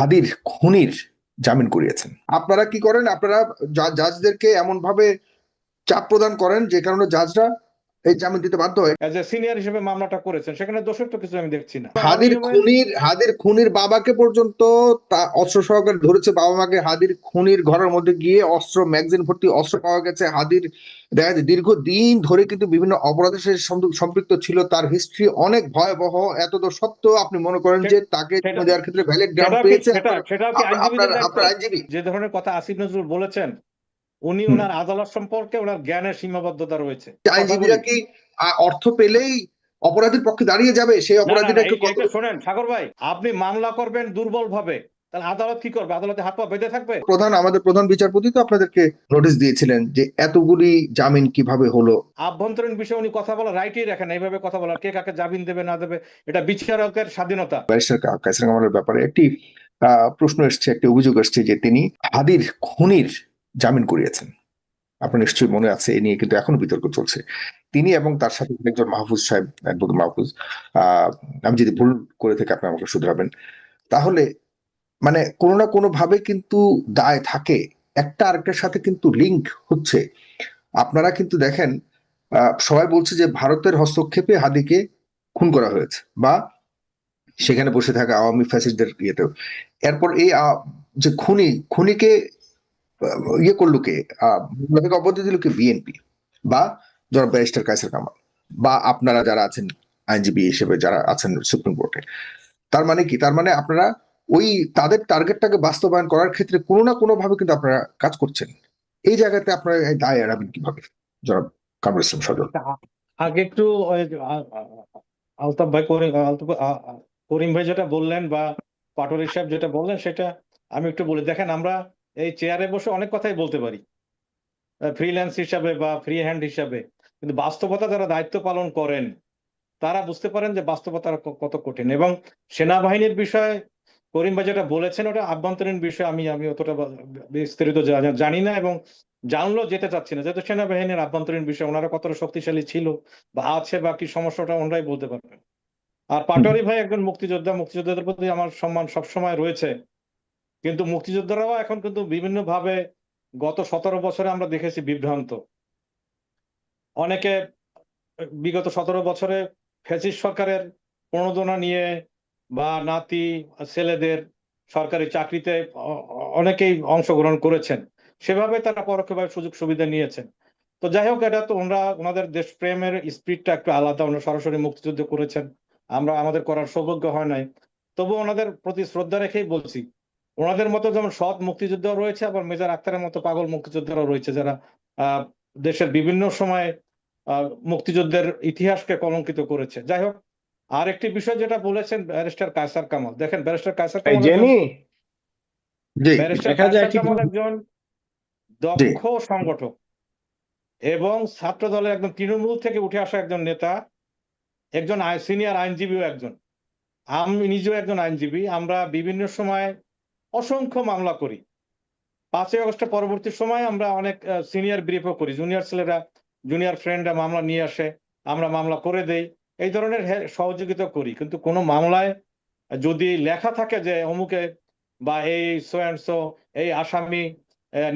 হাদির খুনির জামিন করিয়েছেন আপনারা কি করেন? আপনারা জাজদেরকে এমন ভাবে চাপ প্রদান করেন যে কারণে জাজরা এই জামিন দিতে বাধ্য হয়। এজ এ সিনিয়র হিসেবে মামলাটা করেছেন সেখানে দোষের তো কিছু আমি দেখছি না। হাদির খুনির হাদির খুনির বাবাকে পর্যন্ত তা অস্ত্র সহকারে ধরেছে বাবা মাকে। হাদির খুনির ঘরের মধ্যে গিয়ে অস্ত্র ম্যাগজিন ভর্তি অস্ত্র পাওয়া গেছে। হাদির দেখা যায় দীর্ঘদিন ধরে কিন্তু বিভিন্ন অপরাধের সাথে সম্পৃক্ত ছিল। তার হিস্ট্রি অনেক ভয়াবহ এত তো সত্ত্বেও আপনি মনে করেন যে তাকে দেওয়ার ক্ষেত্রে ভ্যালিড গ্রাউন্ড পেয়েছে? আপনার আইনজীবী। যে ধরনের কথা আসিফ নজরুল বলেছেন উনি ওনার আদালত সম্পর্কে ওনার জ্ঞানের সীমাবদ্ধতা রয়েছে। আইনজীবীরা কি অর্থ পেলেই অপরাধীর পক্ষে দাঁড়িয়ে যাবে? সেই অপরাধীটাকে শোনেন সাগর ভাই আপনি মামলা করবেন দুর্বল ভাবে তাহলে আদালত কি করবে? আদালতে হাত পা বেঁধে থাকবে? প্রধান আমাদের প্রধান বিচারপতি তো আপনাদেরকে নোটিশ দিয়েছিলেন যে এতগুলি জামিন কীভাবে হলো। আভ্যন্তরীণ বিষয়ে উনি কথা বলা রাইটই রাখেন এইভাবে কথা বলার কে কাকে জামিন দেবে না দেবে এটা বিচারকের স্বাধীনতা। ব্যারিস্টার কা- কায়সার কামালের ব্যাপারে একটি আহ, প্রশ্ন এসছে একটি অভিযোগ এসছে যে তিনি হাদির খুনির জামিন করিয়েছেন। আপনার নিশ্চয়ই মনে আছে, এ নিয়ে কিন্তু এখনও বিতর্ক চলছে। তিনি এবং তার সাথে একজন মাহফুজ সাহেব একজন মাহফুজ আমি যদি ভুল করে থেকে আপনি আমাকে শুধরাবেন। তাহলে মানে কোনো না কোনো ভাবে কিন্তু দায় থাকে। একটা আরেকটার সাথে কিন্তু লিঙ্ক হচ্ছে। আপনারা কিন্তু দেখেন সবাই বলছে যে ভারতের হস্তক্ষেপে হাদিকে খুন করা হয়েছে বা সেখানে বসে থাকা আওয়ামী ফ্যাসিস্টদের ইয়েতেও। এরপর এই যে খুনি, খুনিকে ইয়ে করল কে? আহ, অবধি দিল কে? বিএনপি বা যারা ব্যারিস্টার কায়সার কামাল বা আপনারা যারা আছেন আইনজীবী হিসেবে যারা আছেন সুপ্রিম কোর্টে তার মানে কি? তার মানে আপনারা ওই তাদের টার্গেটটাকে বাস্তবায়ন করার ক্ষেত্রে কোনো না কোনো ভাবে কিন্তু আপনারা কাজ করছেন। এই জায়গাতে আপনারা দায় এড়াবেন কীভাবে? জনাব কামরুল ইসলাম সজল। আগে একটু আলতাফ ভাই করিম ভাই যেটা বললেন বা পাটোয়ারি সাহেব যেটা বললেন সেটা আমি একটু বলি। দেখেন আমরা এই চেয়ারে বসে অনেক কথাই বলতে পারি। ফ্রিল্যান্স হিসাবে বা ফ্রি হ্যান্ড হিসাবে। কিন্তু বাস্তবতা যারা দায়িত্ব পালন করেন, তারা বুঝতে পারেন যে বাস্তবতা কত কঠিন। এবং সেনাবাহিনীর বিষয়ে করিম ভাই যেটা বলেছেন, ওটা আভ্যন্তরীণ বিষয় আমি আমি অতটা বিস্তারিত জানি না এবং জানলেও যেতে চাচ্ছি না। যেহেতু সেনাবাহিনীর আভ্যন্তরীণ বিষয় ওনারা কতটা শক্তিশালী ছিল বা আছে বা কি সমস্যাটা, ওনারাই বলতে পারবেন। আর পাটোয়ারি ভাই একজন মুক্তিযোদ্ধা। মুক্তিযোদ্ধাদের প্রতি আমার সম্মান সবসময় রয়েছে। কিন্তু মুক্তিযোদ্ধারাও এখন কিন্তু বিভিন্নভাবে গত সতেরো বছরে আমরা দেখেছি বিভ্রান্ত। অনেকে বিগত সতেরো বছরে ফ্যাসিস্ট সরকারের প্রণোদনা নিয়ে বা নাতি, ছেলেদের সরকারি চাকরিতে অনেকেই অংশগ্রহণ করেছেন। সেভাবে তারা পরোক্ষভাবে সুযোগ সুবিধা নিয়েছেন। তো যাই হোক, এটা তো ওনারা, ওনাদের দেশপ্রেমের স্পিরিটটা একটু আলাদা। ওনারা সরাসরি মুক্তিযুদ্ধ করেছেন। আমরা, আমাদের করার সৌভাগ্য হয় নাই। তবু ওনাদের প্রতি শ্রদ্ধা রেখেই বলছি ওনাদের মতো যেমন সৎ মুক্তিযোদ্ধা রয়েছে আবার মেজর আক্তারের মতো পাগল মুক্তিযোদ্ধারাও রয়েছে যারা আহ, দেশের বিভিন্ন সময় আহ, মুক্তিযুদ্ধের ইতিহাসকে কলঙ্কিত করেছে। যাই হোক আর একটি বিষয় যেটা বলেছেন ব্যারিস্টার কায়সার কামাল। দেখেন ব্যারিস্টার কায়সার কামাল একজন- জেনি ব্যারিস্টার কায়সার কামাল একজন দক্ষ সংগঠক এবং ছাত্র দলের একজন তৃণমূল থেকে উঠে আসা একজন নেতা একজন সিনিয়র আইনজীবীও একজন। আমি নিজেও একজন আইনজীবী। আমরা বিভিন্ন সময় অসংখ্য মামলা করি। পাঁচই আগস্টের পরবর্তী সময় আমরা অনেক সিনিয়র ব্রিফও করি। জুনিয়র ছেলেরা জুনিয়র ফ্রেন্ডরা মামলা নিয়ে আসে, আমরা মামলা করে দেই। এই ধরনের সহযোগিতা করি। কিন্তু কোনো মামলায় যদি লেখা থাকে যে অমুকে বা এই সো অ্যান্ড সো এই আসামি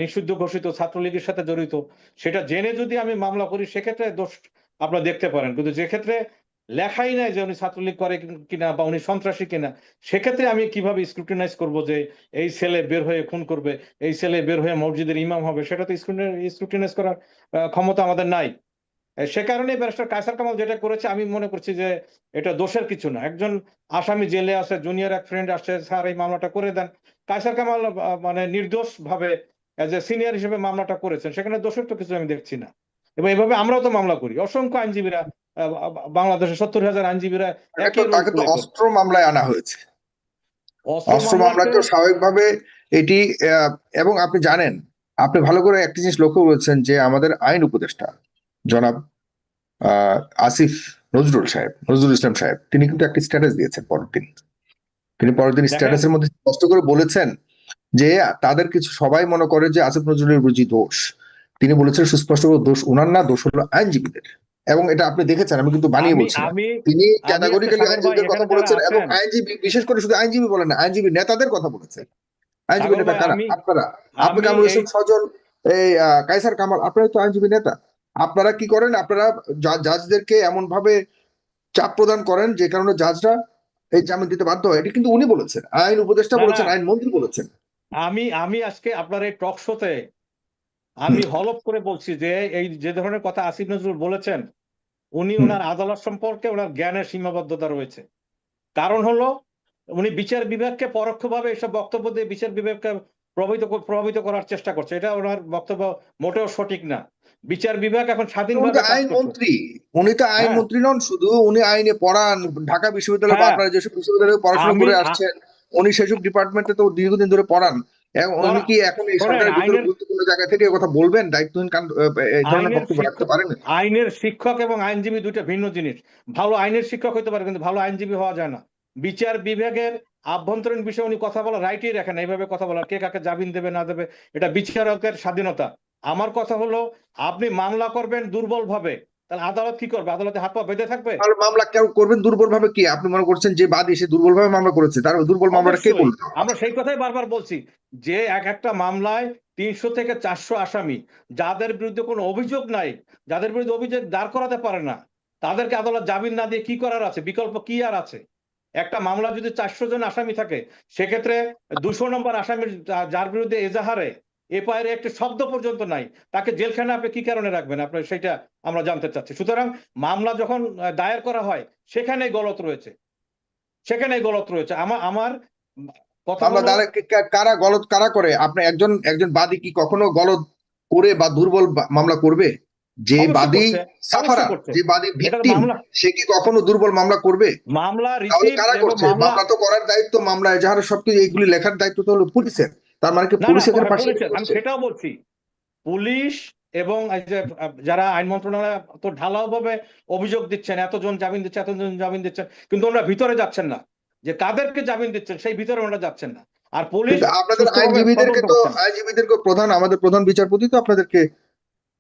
নিষিদ্ধ ঘোষিত ছাত্রলীগের সাথে জড়িত, সেটা জেনে যদি আমি মামলা করি, সেক্ষেত্রে দোষ আপনারা দেখতে পারেন। কিন্তু যে ক্ষেত্রে লেখাই নাই যে উনি ছাত্রলীগ করে কিনা বা উনি সন্ত্রাসী কিনা। সেক্ষেত্রে আমি কীভাবে স্ক্রুটিনাইজ করব যে এই ছেলে বের হয়ে খুন করবে, এই ছেলে বের হয়ে মসজিদের ইমাম হবে, সেটা তো স্ক্রুটিনাইজ করার ক্ষমতা আমাদের নাই। সে কারণে ব্যারিস্টার কায়সার কামাল যেটা করেছে, আমি মনে করছি যে এটা দোষের কিছু না। একজন আসামি জেলে আছে জুনিয়র এক ফ্রেন্ড আসছে, স্যার এই মামলাটা করে দেন। কায়সার কামাল মানে নির্দোষ ভাবে এজ এ সিনিয়র হিসেবে মামলাটা করেছেন, সেখানে দোষের তো কিছু আমি দেখছি না। এবং এভাবে আমরাও তো মামলা করি। অসংখ্য আইনজীবীরা বাংলাদেশের সত্তর হাজার আইনজীবীরা তাকে তো-। অস্ত্র মামলায় আনা হয়েছে। অস্ত্র মামলায় তো স্বাভাবিকভাবে এটি এবং আপনি জানেন আপনি ভালো করে একটি জিনিস লক্ষ্য করেছেন যে আমাদের আইন উপদেষ্টা জনাব আসিফ নজরুল সাহেব নজরুল ইসলাম সাহেব তিনি কিন্তু একটি স্ট্যাটাস দিয়েছেন পরের দিন। তিনি পরের দিন স্ট্যাটাসের মধ্যে স্পষ্ট করে বলেছেন যে তাদের কিছু সবাই মনে করে যে আসিফ নজরুলের বুঝি দোষ। তিনি বলেছেন সুস্পষ্ট দোষ উনার না দোষ হলো আইনজীবীদের। এবং এটা আপনি দেখেছেন আমি কিন্তু বানিয়ে বলছি তিনি ক্যাটাগরিক্যালি আইনজীবীদের কথা বলেছেন এবং আইনজীবী বিশেষ করে শুধু আইনজীবী বলেন না আইনজীবী নেতাদের কথা বলেছেন। আইনজীবী নেতা কারা? আপনারা। আপনি আমি কামরুল হোসেন সজল এই আহ, কায়সার কামাল আপনারা তো আইনজীবী নেতা। আপনারা কি করেন? আপনারা জাজদেরকে এমন ভাবে চাপ প্রদান করেন যে কারণে জাজরা এই জামিন দিতে বাধ্য হয়। এটা কিন্তু উনি বলেছেন। আইন উপদেষ্টা। বলেছেন আইন মন্ত্রী বলেছেন। আমি আমি আজকে আপনার এই টক শোতে আমি হলপ করে বলছি যে এই যে ধরনের কথা আসিফ নজরুল বলেছেন উনি ওনার আদালত সম্পর্কে ওনার জ্ঞানের সীমাবদ্ধতা রয়েছে। কারণ হলো উনি বিচার বিভাগকে পরোক্ষভাবে এসব বক্তব্য দিয়ে বিচার বিভাগকে প্রভাবিত প্রভাবিত করার চেষ্টা করছে। এটা ওনার বক্তব্য মোটেও সঠিক না। বিচার বিভাগ এখন উনি স্বাধীনভাবে আইন মন্ত্রী। উনি তো আইন হ্যাঁ। মন্ত্রী নন শুধু উনি আইনে পড়ান। ঢাকা বিশ্ববিদ্যালয় বা হ্যাঁ। আপনারা যেসব বিশ্ববিদ্যালয়ে পড়াশোনা করে আসছেন উনি সেসব ডিপার্টমেন্টে তো দীর্ঘদিন ধরে পড়ান। উনি কি এখন এই সরকারের ভিতরে গুরুত্বপূর্ণ জায়গা থেকে কথা বলবেন? দায়িত্বহীন কাণ্ড এই ধরনের বক্তব্য রাখতে পারেন আইনের শিক্ষক এবং আইনজীবী দুইটা ভিন্ন জিনিস। ভালো আইনের শিক্ষক হতে পারে কিন্তু ভালো আইনজীবী হওয়া যায় না। বিচার বিভাগের আভ্যন্তরীণ বিষয়ে উনি কথা বলা রাইটই রাখেন না, এইভাবে কথা বলার কে কাকে জামিন দেবে না দেবে এটা বিচারকের স্বাধীনতা। আমার কথা হলো আপনি মামলা করবেন দুর্বল ভাবে তাহলে আদালত কি করবে? আদালতে হাত পা বেঁধে থাকবে? তাহলে মামলা কেউ করবেন দুর্বল ভাবে কি? আপনি মনে করছেন যে বাদী সে দুর্বল ভাবে মামলা করেছে। তার দুর্বল মামলাটা কে। করল? আমরা সেই কথাই বারবার বলছি যে এক একটা মামলায় তিনশো থেকে চারশো আসামি যাদের বিরুদ্ধে কোনো অভিযোগ নাই যাদের বিরুদ্ধে অভিযোগ দাঁড় করাতে পারে না তাদেরকে আদালত জামিন না দিয়ে কি করার আছে? বিকল্প কি আর আছে? একটা মামলা যদি চারশো জন আসামি থাকে সেক্ষেত্রে দুশো নম্বর আসামির যার বিরুদ্ধে এজাহারে এফআইআর একটা শব্দ পর্যন্ত নাই। তাকে জেলখানে আপনি কি কারণে রাখবেন? আপনার সেটা আমরা জানতে চাচ্ছি। সুতরাং মামলা যখন দায়ের করা হয় সেখানে গলত রয়েছে। সেখানেই গলত রয়েছে। আমার আমার কারা গলত কারা করে? আপনি একজন একজন বাদী কি কখনো গলত করে বা দুর্বল মামলা করবে? যে বাদী সাফারা যে বাদী ভিকটিম সে কি কখনো দুর্বল মামলা করবে? মামলা কারা করছে? মামলা তো করার দায়িত্ব মামলা এজাহারের সবকিছু এইগুলি লেখার দায়িত্ব তো হলো পুলিশের। তার মানে কি পুলিশ পাশে আমি সেটাও বলছি। পুলিশ এবং যারা আইন মন্ত্রণালয় তো ঢালাও ভাবে অভিযোগ দিচ্ছেন এতজন জামিন দিচ্ছে এতজন জামিন দিচ্ছেন কিন্তু ওনারা ভিতরে যাচ্ছেন না। যে কাদেরকে জামিন দিচ্ছেন সেই ভিতরে ওনারা যাচ্ছেন না। আর পুলিশ আপনাদের আইনজীবীদেরকে তো আইনজীবীদেরকে প্রধান আমাদের প্রধান বিচারপতি তো আপনাদেরকে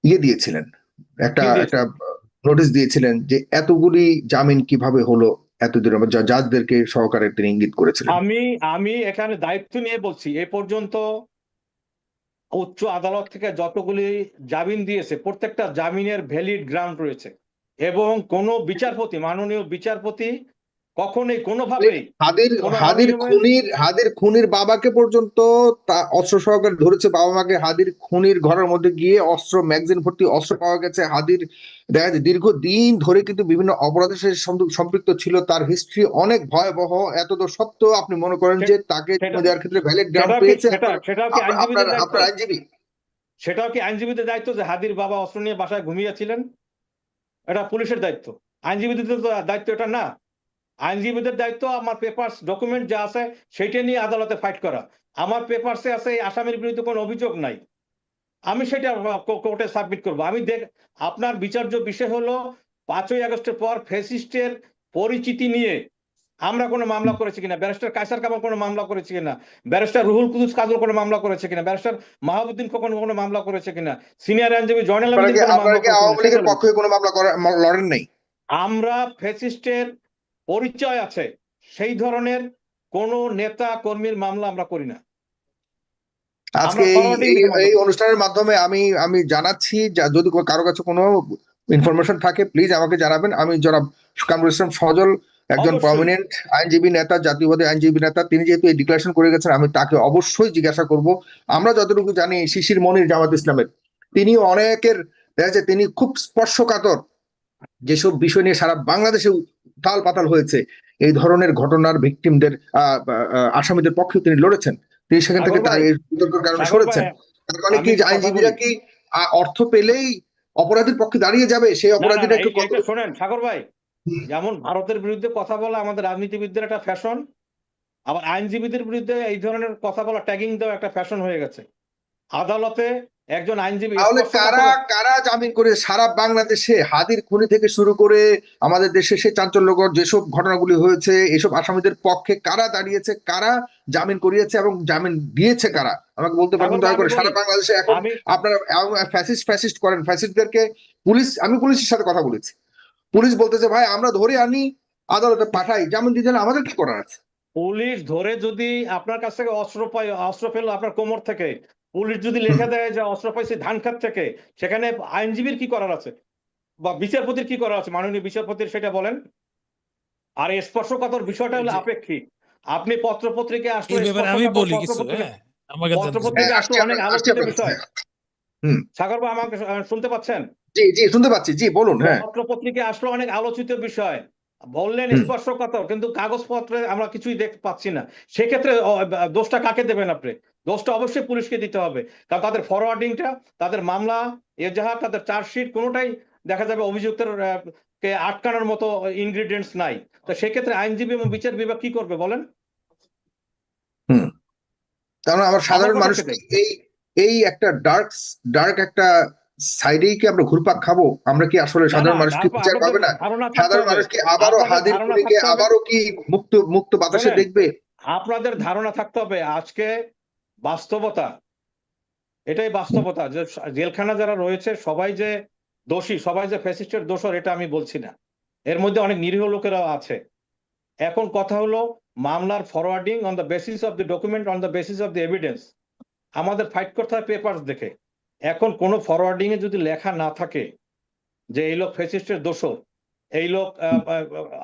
ইয়ে দিয়েছিলেন। একটা দিয়েছিলেন? একটা নোটিশ দিয়েছিলেন যে এতগুলি জামিন কীভাবে হলো? এতদিন জাজদেরকে সহকারে তিনি ইঙ্গিত করেছিলেন। আমি আমি এখানে দায়িত্ব নিয়ে বলছি, এ পর্যন্ত উচ্চ আদালত থেকে যতগুলি জামিন দিয়েছে, প্রত্যেকটা জামিনের ভ্যালিড গ্রাউন্ড রয়েছে। এবং কোন বিচারপতি, মাননীয় বিচারপতি কখনোই কোনোভাবেই হাদির হাদির খুনির হাদির খুনির বাবাকে পর্যন্ত তা অস্ত্র সহকারে ধরেছে বাবা মাকে হাদির খুনির ঘরের মধ্যে গিয়ে অস্ত্র ম্যাগজিন ভর্তি অস্ত্র পাওয়া গেছে। হাদির দেখা যাচ্ছে দীর্ঘদিন ধরে কিন্তু বিভিন্ন অপরাধের সাথে সম্পৃক্ত ছিল তার হিস্ট্রি অনেক ভয়াবহ এত তো সত্ত্বেও আপনি মনে করেন যে তাকে দেওয়ার ক্ষেত্রে ভ্যালিড গ্রাউন্ড পেয়েছে। আপনার- আপনার আইনজীবী। সেটাও কি আইনজীবীদের দায়িত্ব যে হাদির বাবা অস্ত্র নিয়ে বাসায় ঘুমিয়েছিলেন এটা পুলিশের দায়িত্ব। আইনজীবীদের তো দায়িত্ব এটা না। আইনজীবীদের দায়িত্ব আমার পেপারস ডকুমেন্ট যা আছে সেটা নিয়ে আদালতে ফাইট করা। আমার পেপারসে আছে এই আসামির বিরুদ্ধে কোনো অভিযোগ নাই। আমি সেটা কোর্টে সাবমিট করব। আমি দেখ আপনার বিচার্য বিষয় হলো পাঁচই আগস্টের পর ফেসিস্টের পরিচিতি নিয়ে আমরা কোনো মামলা করেছি কিনা ব্যারিস্টার কায়সার কামাল কোনো মামলা করেছে কিনা ব্যারিস্টার রুহুল কুদুস কাজল কোনো মামলা করেছে কিনা ব্যারিস্টার মাহবুদ্দিন খোকন কোনো মামলা করেছে কিনা সিনিয়র আইনজীবী জয়নাল আওয়ামী লীগের পক্ষে কোনো মামলা লড়েন নাই? আমরা ফেসিস্টের পরিচয় আছে। সেই ধরনের কোন নেতা কর্মীর মামলা আমরা করি না। আজকে এই। অনুষ্ঠানের মাধ্যমে আমি আমি জানাচ্ছি যদি কারও কাছে কোনো ইনফরমেশন থাকে প্লিজ আমাকে জানাবেন। আমি জনাব কামরুল ইসলাম সজল একজন প্রমিনেন্ট আইনজীবী নেতা জাতীয়বাদী আইনজীবী নেতা তিনি যেহেতু এই ডিক্লারেশন করে গেছেন আমি তাকে অবশ্যই জিজ্ঞাসা করব। আমরা যতটুকু জানি শিশির মনির জামাত ইসলামের। তিনি অনেকের দেখা তিনি খুব স্পর্শকাতর। যেসব বিষয় নিয়ে সারা বাংলাদেশে উথাল পাতাল হয়েছে এই ধরনের ঘটনার ভিকটিমদের আসামিদের পক্ষে তিনি লড়েছেন। তিনি সেখান থেকে তার বিতর্কের কারণে সরেছেন। ভাই, মানে আইনজীবীরা কি অর্থ পেলেই অপরাধীর পক্ষে দাঁড়িয়ে যাবে? সেই অপরাধীরা একটু কত শোনেন সাগর ভাই যেমন ভারতের বিরুদ্ধে কথা বলা আমাদের রাজনীতিবিদদের একটা ফ্যাশন আবার আইনজীবীদের বিরুদ্ধে এই ধরনের কথা বলা ট্যাগিং দেওয়া একটা ফ্যাশন হয়ে গেছে। আদালতে একজন আইনজীবী তাহলে কারা কারা জামিন করে সারা বাংলাদেশে হাদির খুনি থেকে শুরু করে আমাদের দেশে সে চাঞ্চল্যকর যেসব ঘটনাগুলি হয়েছে এসব আসামিদের পক্ষে কারা দাঁড়িয়েছে কারা জামিন করিয়েছে এবং জামিন দিয়েছে কারা? আমাকে বলতে পারবেন দয়া করে সারা বাংলাদেশে এখন আপনারা ফ্যাসিস্ট ফ্যাসিস্ট করেন ফ্যাসিস্টদেরকে পুলিশ আমি পুলিশের সাথে কথা বলেছি। পুলিশ বলতেছে ভাই আমরা ধরে আনি আদালতে পাঠাই জামিন হলে আমাদের কি করার আছে? পুলিশ ধরে যদি আপনার কাছ থেকে অস্ত্র পাই অস্ত্র পেল আপনার কোমর থেকে পুলিশ যদি লেখা দেয় যে অস্ত্র পাইছে ধান খাত থেকে সেখানে আইনজীবীর কি করার আছে? বা বিচারপতির কি করার আছে? মাননীয় বিচারপতির সেটা বলেন। আর স্পর্শকাতর বিষয়টা হলো আপেক্ষিক। আপনি পত্র পত্রিকায় আসলে আমি বলি কিছু পত্র-পত্রিকা- হ্যাঁ। পত্র-পত্রিকা আসলে অনেক আলোচিত বিষয়। সাগর আমাকে শুনতে পাচ্ছেন? জি জি শুনতে পাচ্ছি। জি বলুন হ্যাঁ। পত্র পত্রিকায় আসলে অনেক আলোচিত বিষয়। বললেন। স্পর্শকাতর কিন্তু কাগজপত্রে আমরা কিছুই দেখতে পাচ্ছি না। সেক্ষেত্রে দোষটা কাকে দেবেন আপনি? দোষটা অবশ্যই পুলিশকে দিতে হবে। কারণ তাদের ফরওয়ার্ডিংটা তাদের মামলা এজাহার তাদের চার্জশিট কোনোটাই দেখা যাবে অভিযুক্তের কে আটকানোর মতো ইনগ্রিডিয়েন্টস নাই। তো সেক্ষেত্রে আইনজীবী এবং বিচার বিভাগ কি করবে বলেন? কারণ আমার সাধারণ মানুষ এই এই একটা ডার্ক ডার্ক একটা সাইডেই কি আমরা ঘুরপাক খাব? আমরা কি আসলে সাধারণ মানুষ কি বিচার পাবে না? সাধারণ। মানুষ কি আবারও হাদির হবে। আবারও কি মুক্ত মুক্ত বাতাসে দেখবে? আপনাদের ধারণা থাকতে হবে। আজকে বাস্তবতা। এটাই বাস্তবতা। যে জেলখানা যারা রয়েছে, সবাই যে দোষী, সবাই যে ফ্যাসিস্টের দোষর, এটা আমি বলছি না। এর মধ্যে অনেক নিরীহ লোকেরাও আছে। এখন কথা হলো, মামলার forwarding on the basis of the document on the basis of the evidence আমাদের ফাইট করতে হয় পেপার দেখে। এখন কোনো ফরওয়ার্ডিং এ যদি লেখা না থাকে যে এই লোক ফ্যাসিস্টের দোষর, এই লোক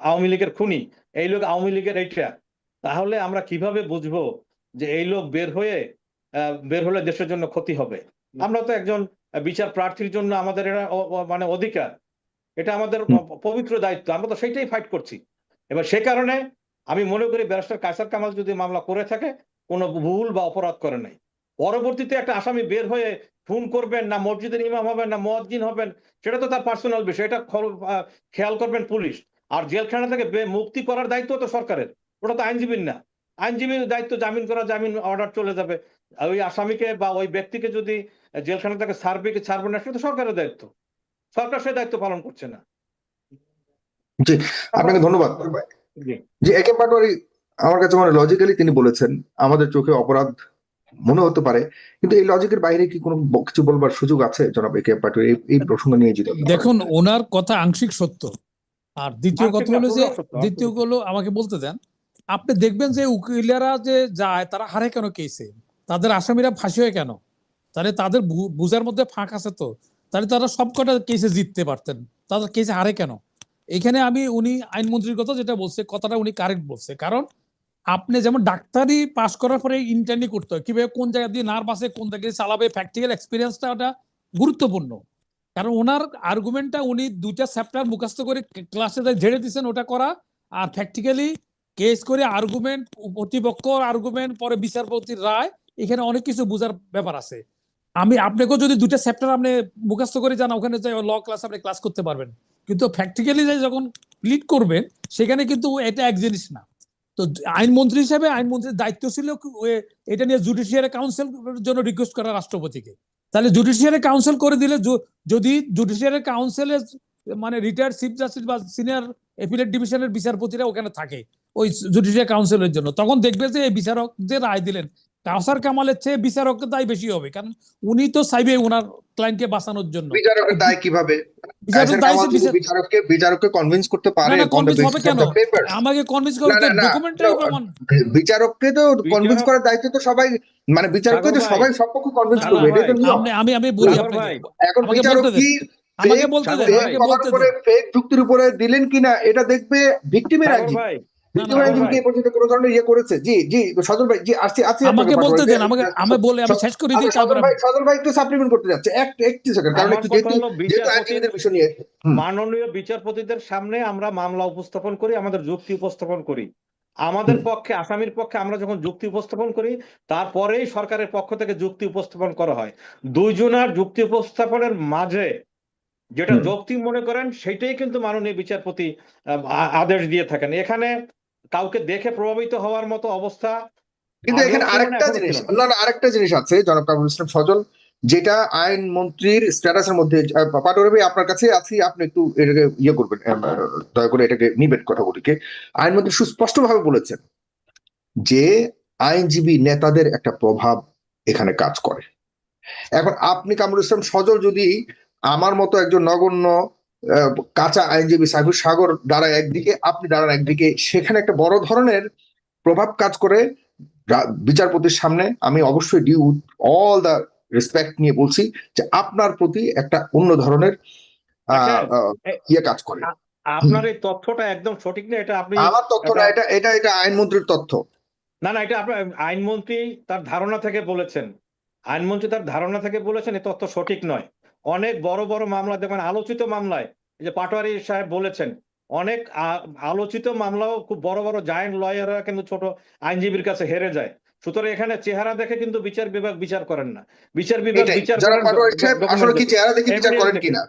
আওয়ামী লীগের খুনি, এই লোক আওয়ামী লীগের এইটা, তাহলে আমরা কীভাবে বুঝব যে এই লোক বের হয়ে বের হলে দেশের জন্য ক্ষতি হবে। আমরা তো একজন বিচার প্রার্থীর জন্য আমাদের এটা মানে অধিকার। এটা আমাদের। পবিত্র দায়িত্ব। আমরা তো সেটাই ফাইট করছি। এবার সে কারণে আমি মনে করি ব্যারিস্টার কায়সার কামাল যদি মামলা করে থাকে কোনো ভুল বা অপরাধ করে নাই। পরবর্তীতে একটা আসামি বের হয়ে খুন করবেন না মসজিদের ইমাম হবেন না মসজিদ হবেন সেটা তো তার পার্সোনাল বিষয়। এটা খেয়াল করবেন পুলিশ। আর জেলখানা থেকে মুক্তি করার দায়িত্ব তো সরকারের। ওটা তো আইনজীবীর না। আইনজীবীর দায়িত্ব জামিন করা জামিন অর্ডার চলে যাবে। ওই আসামিকে বা ওই ব্যক্তিকে যদি জেলখানা থেকে ছাড়বে কি ছাড়বে না সেটা তো সরকারের দায়িত্ব। সরকার সে দায়িত্ব পালন করছে না। জি আপনাকে ধন্যবাদ। জি। একে পাটোয়ারি আমার কাছে মনে লজিক্যালি তিনি বলেছেন আমাদের চোখে অপরাধ মনে হতে পারে কিন্তু এই লজিকের বাইরে কি কোনো কিছু বলবার সুযোগ আছে জনাব একে পাটোয়ারি এই- এই প্রসঙ্গ নিয়ে যদি দেখুন ওনার কথা আংশিক সত্য। আর দ্বিতীয় কথা হলো যে দ্বিতীয়। হলো আমাকে বলতে দেন আপনি দেখবেন যে উকিলেরা যে যায়, তারা হারে কেন কেসে? তাদের আসামিরা ফাঁসি হয় কেন? তাহলে তাদের বুঝার মধ্যে ফাঁক আছে তো। তাহলে তারা সবকটা কেসে জিততে পারতেন। তাদের কেসে হারে কেন? এখানে আমি, উনি আইনমন্ত্রীর কথা যেটা বলছে, কথাটা উনি কারেক্ট বলছে। কারণ আপনি যেমন ডাক্তারি পাশ করার পরে ইন্টারনি করতে হয়, কীভাবে কোন জায়গা দিয়ে নার্ভ আছে, কোন জায়গায় চালাবে প্র্যাকটিক্যাল এক্সপিরিয়েন্সটা ওটা গুরুত্বপূর্ণ। কারণ ওনার আর্গুমেন্টটা উনি দুইটা চ্যাপ্টার মুখস্থ করে ক্লাসে ঝেড়ে দিচ্ছেন ওটা করা আর প্র্যাকটিক্যালি কেস করে আর্গুমেন্ট প্রতিপক্ষ আর্গুমেন্ট পরে বিচারপতির রায়, এখানে অনেক কিছু বোঝার ব্যাপার আছে। আমি, আপনাকেও যদি দুইটা চ্যাপ্টার আপনি মুখস্থ করে যান, ওখানে যাই ল ক্লাস আপনি ক্লাস করতে পারবেন। কিন্তু প্র্যাকটিক্যালি যখন লিড করবেন, সেখানে কিন্তু এটা এক জিনিস না। তো আইনমন্ত্রী হিসেবে আইনমন্ত্রীর দায়িত্ব ছিল এটা নিয়ে জুডিশিয়ারি কাউন্সিল জন্য রিকোয়েস্ট করা রাষ্ট্রপতিকে। তাহলে জুডিশিয়ারি কাউন্সিল করে দিলে যদি জুডিশিয়ারি কাউন্সিলে মানে রিটায়ার্ড চিফ জাস্টিস বা সিনিয়র এপিলেট ডিভিশনের বিচারপতিরা ওখানে থাকে ওই জুডিশিয়ারি কাউন্সিলের জন্য। তখন দেখবে যে এই বিচারক যে রায় দিলেন কাউসার কামালের চেয়ে বিচারকের দায় বেশি হবে। কারণ উনি তো চাইবে ওনার ক্লায়েন্টকে বাঁচানোর জন্য। বিচারকের দায় কীভাবে? বিচারককে বিচারককে কনভিন্স করতে পারে আমাকে কনভিন্স করতে ডকুমেন্টারি প্রমাণ। বিচারককে তো কনভিন্স করার দায়িত্ব তো সবাই মানে বিচারককে তো সবাই সব পক্ষ কনভিন্স করবে আমি আমি বলি আপনাকে। এখন বিচারক কি আমাকে বলতে দেন আমাকে বলতে উপরে দেন। ফেক যুক্তির উপরে দিলেন কিনা এটা দেখবে ভিকটিমের সাগর আইনজীবী ভাই ভিকটিমের না, আইনজীবী ভাই। কি এ পর্যন্ত কোনো ধরনের করেছে? জি জি সজল ভাই জি আসছি আছি আমাকে বলতে দেন আমাকে আমি বলে আমি শেষ করে দিই ভাই একটু সাপ্লিমেন্ট করতে যাচ্ছে। এক একটি সেকেন্ড কারণ একটু কথা যেহেতু হলো যেহেতু বিচারপতি আইনজীবীদের বিষয় নিয়ে মাননীয় বিচারপতিদের সামনে আমরা মামলা উপস্থাপন করি আমাদের যুক্তি উপস্থাপন করি। আমাদের পক্ষে আসামির পক্ষে আমরা যখন যুক্তি উপস্থাপন করি তারপরেই সরকারের পক্ষ থেকে যুক্তি উপস্থাপন করা হয়। দুইজনার যুক্তি উপস্থাপনের মাঝে যেটা। যৌক্তিক মনে করেন সেটাই কিন্তু মাননীয় বিচারপতি আদেশ দিয়ে থাকেন। এখানে কাউকে দেখে প্রভাবিত হওয়ার মতো অবস্থা কিন্তু এখানে আরেকটা জিনিস না। না আরেকটা জিনিস আছে জনাব কামরুল ইসলাম সজল যেটা আইন মন্ত্রীর স্ট্যাটাসের মধ্যে ভাই আপনার কাছে আছি আপনি একটু এটাকে ইয়ে করবেন দয়া করে এটাকে নিবেন কথাগুলিকে আইনমন্ত্রী সুস্পষ্টভাবে বলেছেন যে আইনজীবী নেতাদের একটা প্রভাব এখানে কাজ করে এখন আপনি কামরুল ইসলাম সজল যদি আমার মতো একজন নগণ্য কাঁচা আইনজীবী সাইফুল সাগর দাঁড়ায় একদিকে আপনি দাঁড়ান একদিকে। সেখানে একটা বড় ধরনের প্রভাব কাজ করে বিচারপতির সামনে। আমি অবশ্যই ডিউ অল দা রেসপেক্ট নিয়ে বলছি যে আপনার প্রতি একটা অন্য ধরনের এ- ইয়ে কাজ করে। আপনার এই তথ্যটা একদম সঠিক না এটা আপনি আমার তথ্য না এটা এটা এটা আইনমন্ত্রীর তথ্য। না না এটা আপনার আইনমন্ত্রী তার ধারণা থেকে বলেছেন। আইনমন্ত্রী তার ধারণা থেকে বলেছেন এই তথ্য সঠিক নয়। অনেক বড় বড় মামলা দেখবেন আলোচিত মামলায় এই যে পাটোয়ারি সাহেব বলেছেন অনেক আলোচিত মামলাও খুব বড় বড় জায়েন্ট লয়াররা কিন্তু ছোট আইনজীবীর কাছে হেরে যায়। সুতরাং এখানে চেহারা দেখে কিন্তু বিচার বিভাগ বিচার করেন না। বিচার বিভাগ বিচার আসলে কি চেহারা দেখে বিচার করেন কিনা?